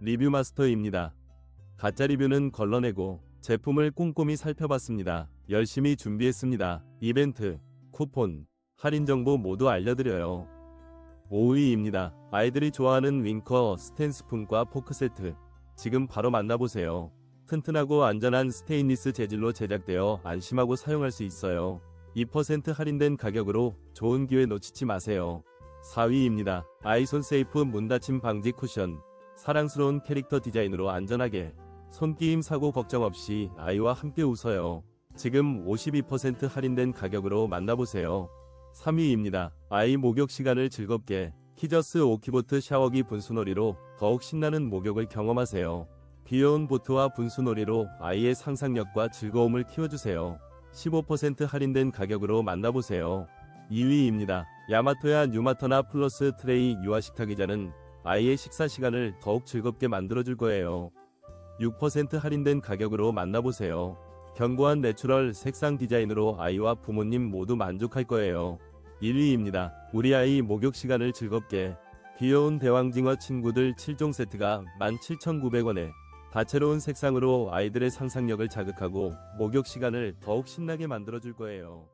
리뷰 마스터입니다. 가짜 리뷰는 걸러내고 제품을 꼼꼼히 살펴봤습니다. 열심히 준비했습니다. 이벤트, 쿠폰, 할인 정보 모두 알려드려요. 5위입니다. 아이들이 좋아하는 윙커 스텐 스푼과 포크 세트. 지금 바로 만나보세요. 튼튼하고 안전한 스테인리스 재질로 제작되어 안심하고 사용할 수 있어요. 2% 할인된 가격으로 좋은 기회 놓치지 마세요. 4위입니다. 아이손 세이프 문 닫힘 방지 쿠션. 사랑스러운 캐릭터 디자인으로 안전하게 손끼임 사고 걱정 없이 아이와 함께 웃어요. 지금 52% 할인된 가격으로 만나보세요. 3위입니다. 아이 목욕 시간을 즐겁게 키저스 오키보트 샤워기 분수놀이로 더욱 신나는 목욕을 경험하세요. 귀여운 보트와 분수놀이로 아이의 상상력과 즐거움을 키워주세요. 15% 할인된 가격으로 만나보세요. 2위입니다. 야마토야 뉴마터나 플러스 트레이 유아 식탁의자는 아이의 식사 시간을 더욱 즐겁게 만들어줄 거예요. 6% 할인된 가격으로 만나보세요. 견고한 내추럴 색상 디자인으로 아이와 부모님 모두 만족할 거예요. 1위입니다. 우리 아이 목욕 시간을 즐겁게 귀여운 대왕징어 친구들 7종 세트가 17,900원에 다채로운 색상으로 아이들의 상상력을 자극하고 목욕 시간을 더욱 신나게 만들어줄 거예요.